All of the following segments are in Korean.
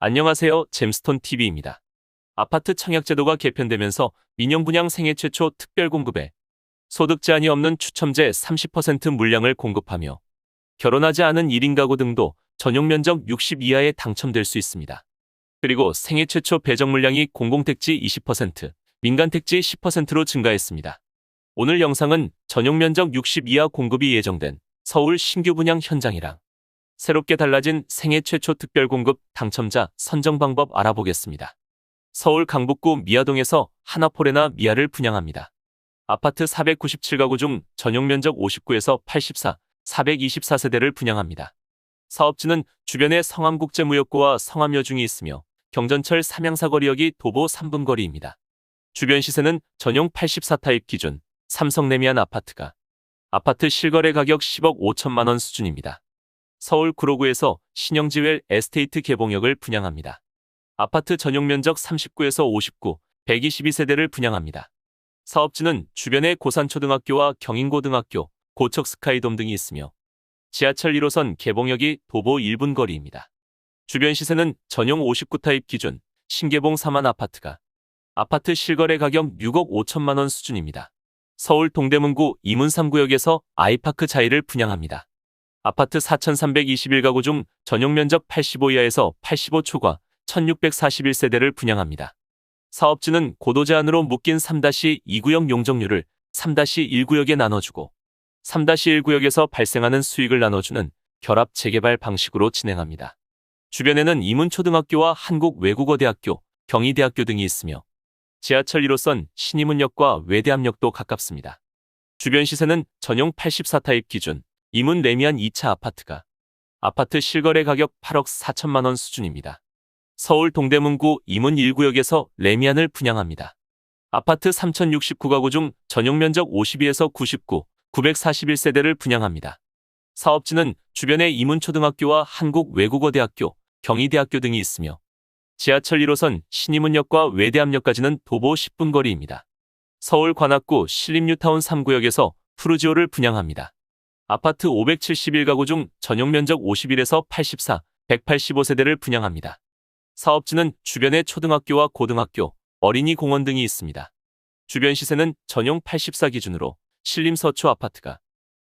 안녕하세요. 잼스톤 TV입니다. 아파트 청약제도가 개편되면서 민영 분양 생애 최초 특별 공급에 소득 제한이 없는 추첨제 30% 물량을 공급하며 결혼하지 않은 1인 가구 등도 전용 면적 60 이하에 당첨될 수 있습니다. 그리고 생애 최초 배정 물량이 공공택지 20%, 민간택지 10%로 증가했습니다. 오늘 영상은 전용 면적 60 이하 공급이 예정된 서울 신규 분양 현장이랑 새롭게 달라진 생애 최초 특별 공급 당첨자 선정 방법 알아보겠습니다. 서울 강북구 미아동에서 하나포레나 미아를 분양합니다. 아파트 497가구 중 전용 면적 59에서 84, 424세대를 분양합니다. 사업지는 주변에 성암국제무역고와 성암여중이 있으며 경전철 삼양사거리역이 도보 3분 거리입니다. 주변 시세는 전용 84타입 기준 삼성레미안 아파트가 아파트 실거래 가격 10억 5천만 원 수준입니다. 서울 구로구에서 신영지웰 에스테이트 개봉역을 분양합니다. 아파트 전용 면적 39에서 59, 122세대를 분양합니다. 사업지는 주변에 고산초등학교와 경인고등학교, 고척스카이돔 등이 있으며 지하철 1호선 개봉역이 도보 1분 거리입니다. 주변 시세는 전용 59타입 기준 신개봉 3만 아파트가 아파트 실거래 가격 6억 5천만 원 수준입니다. 서울 동대문구 이문 3구역에서 아이파크 자이를 분양합니다. 아파트 4,321가구 중 전용 면적 85 이하에서 85 초과 1,641세대를 분양합니다. 사업지는 고도 제한으로 묶인 3-2구역 용적률을 3-1구역에 나눠주고 3-1구역에서 발생하는 수익을 나눠주는 결합 재개발 방식으로 진행합니다. 주변에는 이문초등학교와 한국외국어대학교, 경희대학교 등이 있으며 지하철 1호선 신이문역과 외대암역도 가깝습니다. 주변 시세는 전용 84타입 기준 이문 레미안 2차 아파트가 아파트 실거래 가격 8억 4천만 원 수준입니다. 서울 동대문구 이문 1구역에서 레미안을 분양합니다. 아파트 3069가구 중 전용 면적 52에서 99, 941세대를 분양합니다. 사업지는 주변에 이문초등학교와 한국외국어대학교, 경희대학교 등이 있으며 지하철 1호선 신이문역과 외대암역까지는 도보 10분 거리입니다. 서울 관악구 신림뉴타운 3구역에서 푸르지오를 분양합니다. 아파트 571가구 중 전용 면적 51에서 84, 185세대를 분양합니다. 사업지는 주변에 초등학교와 고등학교, 어린이 공원 등이 있습니다. 주변 시세는 전용 84 기준으로 신림서초 아파트가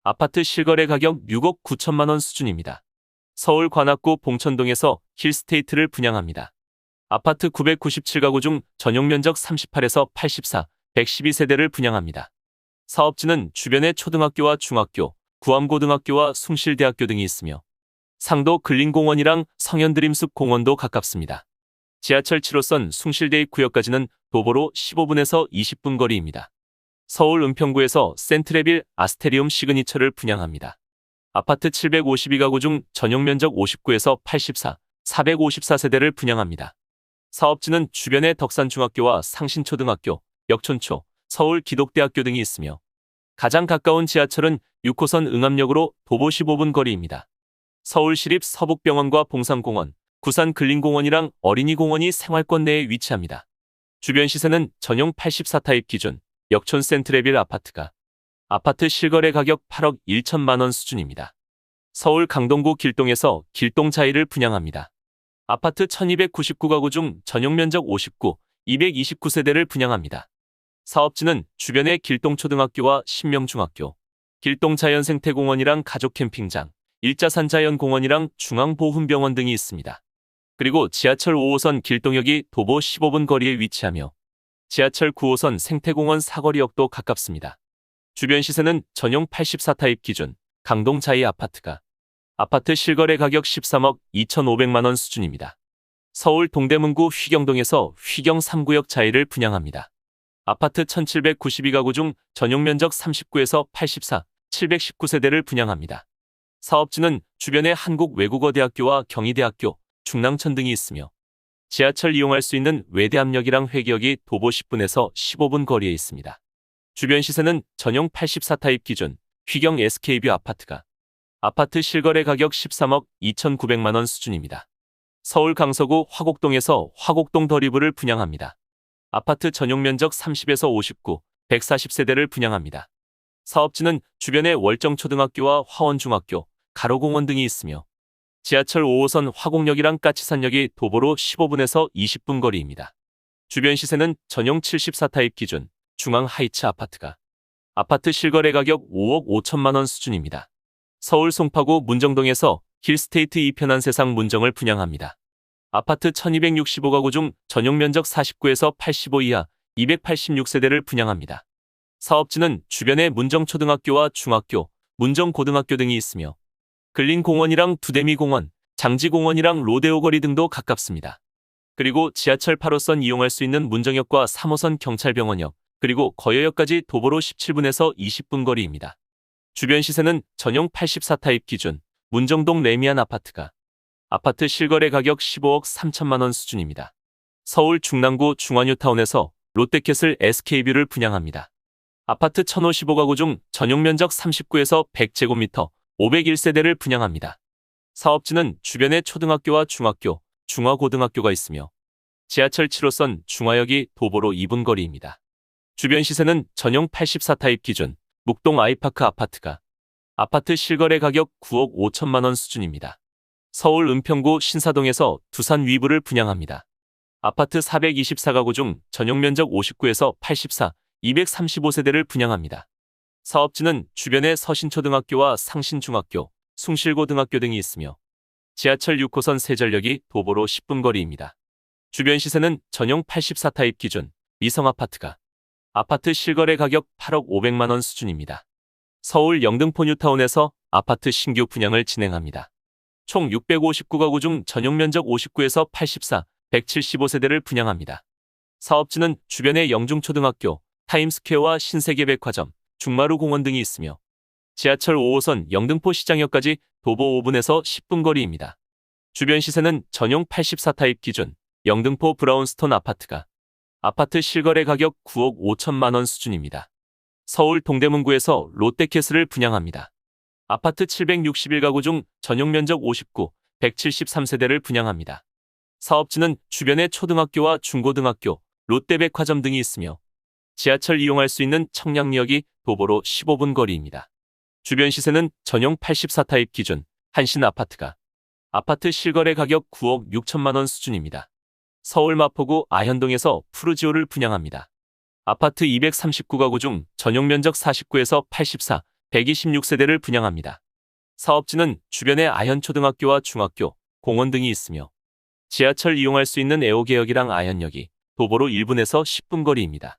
아파트 실거래 가격 6억 9천만 원 수준입니다. 서울 관악구 봉천동에서 힐스테이트를 분양합니다. 아파트 997가구 중 전용 면적 38에서 84, 112세대를 분양합니다. 사업지는 주변에 초등학교와 중학교, 구암고등학교와 숭실대학교 등이 있으며 상도 근린공원이랑 성현드림숲 공원도 가깝습니다. 지하철 7호선 숭실대 입 구역까지는 도보로 15분에서 20분 거리입니다. 서울 은평구에서 센트레빌 아스테리움 시그니처를 분양합니다. 아파트 752가구 중 전용 면적 59에서 84, 454세대를 분양합니다. 사업지는 주변에 덕산중학교와 상신초등학교, 역촌초, 서울 기독대학교 등이 있으며 가장 가까운 지하철은 6호선 응암역으로 도보 15분 거리입니다. 서울시립 서북병원과 봉산공원, 구산 근린공원이랑 어린이공원이 생활권 내에 위치합니다. 주변 시세는 전용 84타입 기준 역촌 센트레빌 아파트가 아파트 실거래 가격 8억 1천만 원 수준입니다. 서울 강동구 길동에서 길동 자이를 분양합니다. 아파트 1299가구 중 전용 면적 59, 229세대를 분양합니다. 사업지는 주변에 길동초등학교와 신명중학교, 길동자연생태공원이랑 가족캠핑장, 일자산자연공원이랑 중앙보훈병원 등이 있습니다. 그리고 지하철 5호선 길동역이 도보 15분 거리에 위치하며 지하철 9호선 생태공원 사거리역도 가깝습니다. 주변 시세는 전용 84타입 기준 강동자이 아파트가 아파트 실거래 가격 13억 2,500만 원 수준입니다. 서울 동대문구 휘경동에서 휘경 3구역 자이를 분양합니다. 아파트 1792가구 중 전용 면적 39에서 84, 719세대를 분양합니다. 사업지는 주변에 한국외국어대학교와 경희대학교, 중랑천 등이 있으며 지하철 이용할 수 있는 외대암역이랑 회기역이 도보 10분에서 15분 거리에 있습니다. 주변 시세는 전용 84타입 기준 휘경 SK뷰 아파트가 아파트 실거래 가격 13억 2,900만 원 수준입니다. 서울 강서구 화곡동에서 화곡동 더리브를 분양합니다. 아파트 전용 면적 30에서 59, 140세대를 분양합니다. 사업지는 주변에 월정초등학교와 화원중학교, 가로공원 등이 있으며 지하철 5호선 화곡역이랑 까치산역이 도보로 15분에서 20분 거리입니다. 주변 시세는 전용 74타입 기준 중앙 하이츠 아파트가 아파트 실거래 가격 5억 5천만 원 수준입니다. 서울 송파구 문정동에서 힐스테이트 이편한 세상 문정을 분양합니다. 아파트 1265가구 중 전용 면적 49에서 85 이하 286세대를 분양합니다. 사업지는 주변에 문정초등학교와 중학교, 문정고등학교 등이 있으며 근린공원이랑 두대미공원, 장지공원이랑 로데오거리 등도 가깝습니다. 그리고 지하철 8호선 이용할 수 있는 문정역과 3호선 경찰병원역, 그리고 거여역까지 도보로 17분에서 20분 거리입니다. 주변 시세는 전용 84타입 기준, 문정동 레미안 아파트가 아파트 실거래 가격 15억 3천만 원 수준입니다. 서울 중랑구 중환유타운에서 롯데캐슬 SK뷰를 분양합니다. 아파트 1055가구 중 전용 면적 39에서 100제곱미터 501세대를 분양합니다. 사업지는 주변에 초등학교와 중학교, 중화고등학교가 있으며 지하철 7호선 중화역이 도보로 2분 거리입니다. 주변 시세는 전용 84타입 기준 묵동 아이파크 아파트가 아파트 실거래 가격 9억 5천만 원 수준입니다. 서울 은평구 신사동에서 두산 위브를 분양합니다. 아파트 424가구 중 전용 면적 59에서 84, 235세대를 분양합니다. 사업지는 주변에 서신초등학교와 상신중학교, 숭실고등학교 등이 있으며 지하철 6호선 세전역이 도보로 10분 거리입니다. 주변 시세는 전용 84타입 기준 미성 아파트가 아파트 실거래 가격 8억 500만 원 수준입니다. 서울 영등포 뉴타운에서 아파트 신규 분양을 진행합니다. 총 659가구 중 전용 면적 59에서 84, 175세대를 분양합니다. 사업지는 주변에 영중초등학교, 타임스퀘어와 신세계백화점, 중마루 공원 등이 있으며 지하철 5호선 영등포 시장역까지 도보 5분에서 10분 거리입니다. 주변 시세는 전용 84타입 기준 영등포 브라운스톤 아파트가 아파트 실거래 가격 9억 5천만 원 수준입니다. 서울 동대문구에서 롯데캐슬을 분양합니다. 아파트 761가구 중 전용 면적 59, 173세대를 분양합니다. 사업지는 주변에 초등학교와 중고등학교, 롯데백화점 등이 있으며 지하철 이용할 수 있는 청량리역이 도보로 15분 거리입니다. 주변 시세는 전용 84타입 기준 한신 아파트가 아파트 실거래 가격 9억 6천만 원 수준입니다. 서울 마포구 아현동에서 푸르지오를 분양합니다. 아파트 239가구 중 전용 면적 49에서 84, 126세대를 분양합니다. 사업지는 주변에 아현초등학교와 중학교, 공원 등이 있으며 지하철 이용할 수 있는 애호개역이랑 아현역이 도보로 1분에서 10분 거리입니다.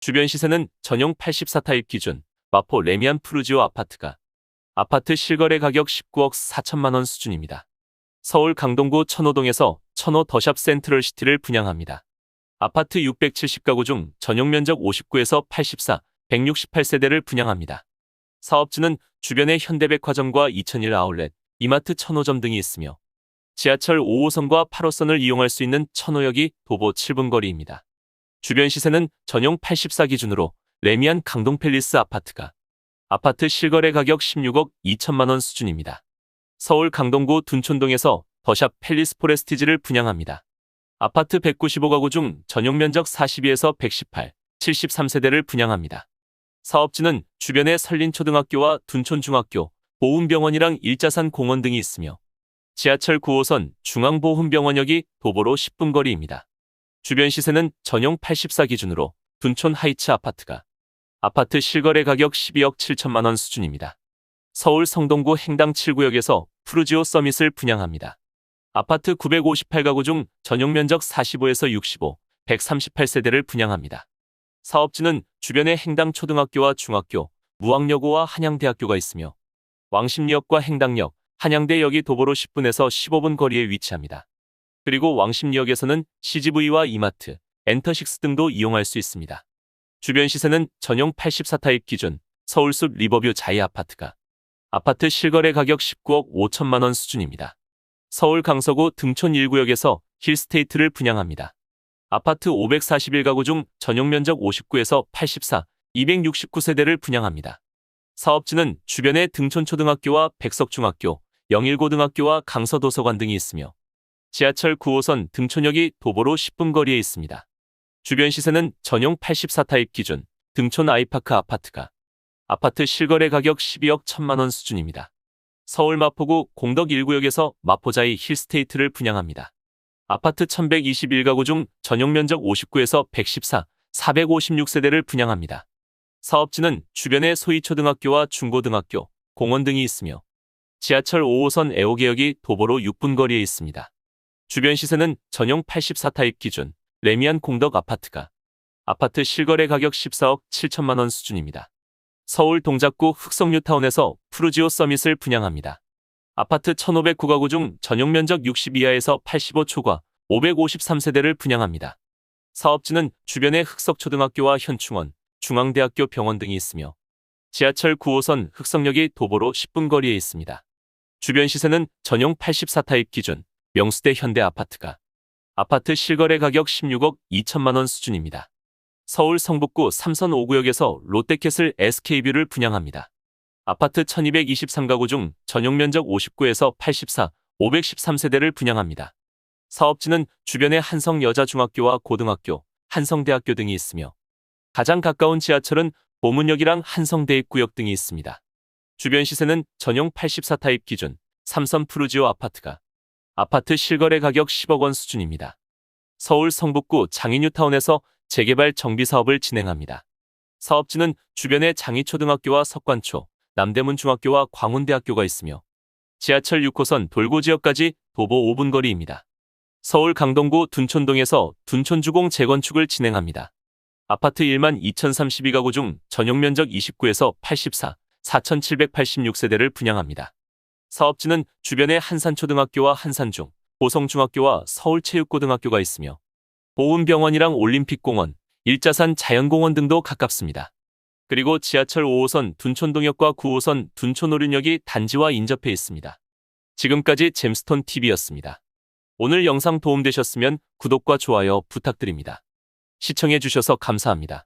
주변 시세는 전용 84타입 기준 마포 레미안 푸르지오 아파트가 아파트 실거래 가격 19억 4천만 원 수준입니다. 서울 강동구 천호동에서 천호 더샵 센트럴 시티를 분양합니다. 아파트 670가구 중 전용 면적 59에서 84, 168세대를 분양합니다. 사업지는 주변에 현대백화점과 2001 아울렛, 이마트 천호점 등이 있으며 지하철 5호선과 8호선을 이용할 수 있는 천호역이 도보 7분 거리입니다. 주변 시세는 전용 84 기준으로 레미안 강동팰리스 아파트가 아파트 실거래 가격 16억 2천만 원 수준입니다. 서울 강동구 둔촌동에서 더샵 팰리스 포레스티지를 분양합니다. 아파트 195가구 중 전용 면적 42에서 118, 73세대를 분양합니다. 사업지는 주변에 설린초등학교와 둔촌중학교, 보훈병원이랑 일자산 공원 등이 있으며 지하철 9호선 중앙보훈병원역이 도보로 10분 거리입니다. 주변 시세는 전용 84 기준으로 둔촌 하이츠 아파트가 아파트 실거래 가격 12억 7천만 원 수준입니다. 서울 성동구 행당 7구역에서 푸르지오 서밋을 분양합니다. 아파트 958가구 중 전용 면적 45에서 65, 138세대를 분양합니다. 사업지는 주변에 행당 초등학교와 중학교, 무학여고와 한양대학교가 있으며 왕십리역과 행당역, 한양대역이 도보로 10분에서 15분 거리에 위치합니다. 그리고 왕십리역에서는 CGV와 이마트, 엔터식스 등도 이용할 수 있습니다. 주변 시세는 전용 84타입 기준 서울숲 리버뷰 자이 아파트가 아파트 실거래 가격 19억 5천만 원 수준입니다. 서울 강서구 등촌 1구역에서 힐스테이트를 분양합니다. 아파트 541가구 중 전용 면적 59에서 84, 269세대를 분양합니다. 사업지는 주변에 등촌초등학교와 백석중학교, 영일고등학교와 강서도서관 등이 있으며 지하철 9호선 등촌역이 도보로 10분 거리에 있습니다. 주변 시세는 전용 84타입 기준 등촌 아이파크 아파트가 아파트 실거래 가격 12억 1천만 원 수준입니다. 서울 마포구 공덕 1구역에서 마포자이 힐스테이트를 분양합니다. 아파트 1121가구 중 전용 면적 59에서 114, 456세대를 분양합니다. 사업지는 주변에 소희초등학교와 중고등학교, 공원 등이 있으며 지하철 5호선 애호개역이 도보로 6분 거리에 있습니다. 주변 시세는 전용 84타입 기준 레미안 공덕 아파트가 아파트 실거래 가격 14억 7천만 원 수준입니다. 서울 동작구 흑성뉴타운에서 푸르지오 서밋을 분양합니다. 아파트 1509가구 중 전용 면적 60 이하에서 85 초과 553세대를 분양합니다. 사업지는 주변에 흑석초등학교와 현충원, 중앙대학교 병원 등이 있으며 지하철 9호선 흑성역이 도보로 10분 거리에 있습니다. 주변 시세는 전용 84타입 기준 명수대 현대 아파트가 아파트 실거래 가격 16억 2천만 원 수준입니다. 서울 성북구 삼선 5구역에서 롯데캐슬 SK뷰를 분양합니다. 아파트 1223가구 중 전용 면적 59에서 84, 513세대를 분양합니다. 사업지는 주변에 한성 여자중학교와 고등학교, 한성대학교 등이 있으며 가장 가까운 지하철은 보문역이랑 한성대입구역 등이 있습니다. 주변 시세는 전용 84타입 기준 삼선 푸르지오 아파트가 아파트 실거래 가격 10억 원 수준입니다. 서울 성북구 장인뉴타운에서 재개발 정비 사업을 진행합니다. 사업지는 주변에 장이초등학교와 석관초, 남대문 중학교와 광운대학교가 있으며 지하철 6호선 돌고 지역까지 도보 5분 거리입니다. 서울 강동구 둔촌동에서 둔촌주공 재건축을 진행합니다. 아파트 1만 2032가구 중 전용 면적 29에서 84, 4,786세대를 분양합니다. 사업지는 주변에 한산초등학교와 한산중, 보성중학교와 서울체육고등학교가 있으며 보훈병원이랑 올림픽공원, 일자산 자연공원 등도 가깝습니다. 그리고 지하철 5호선 둔촌동역과 9호선 둔촌오륜역이 단지와 인접해 있습니다. 지금까지 잼스톤 TV였습니다. 오늘 영상 도움되셨으면 구독과 좋아요 부탁드립니다. 시청해주셔서 감사합니다.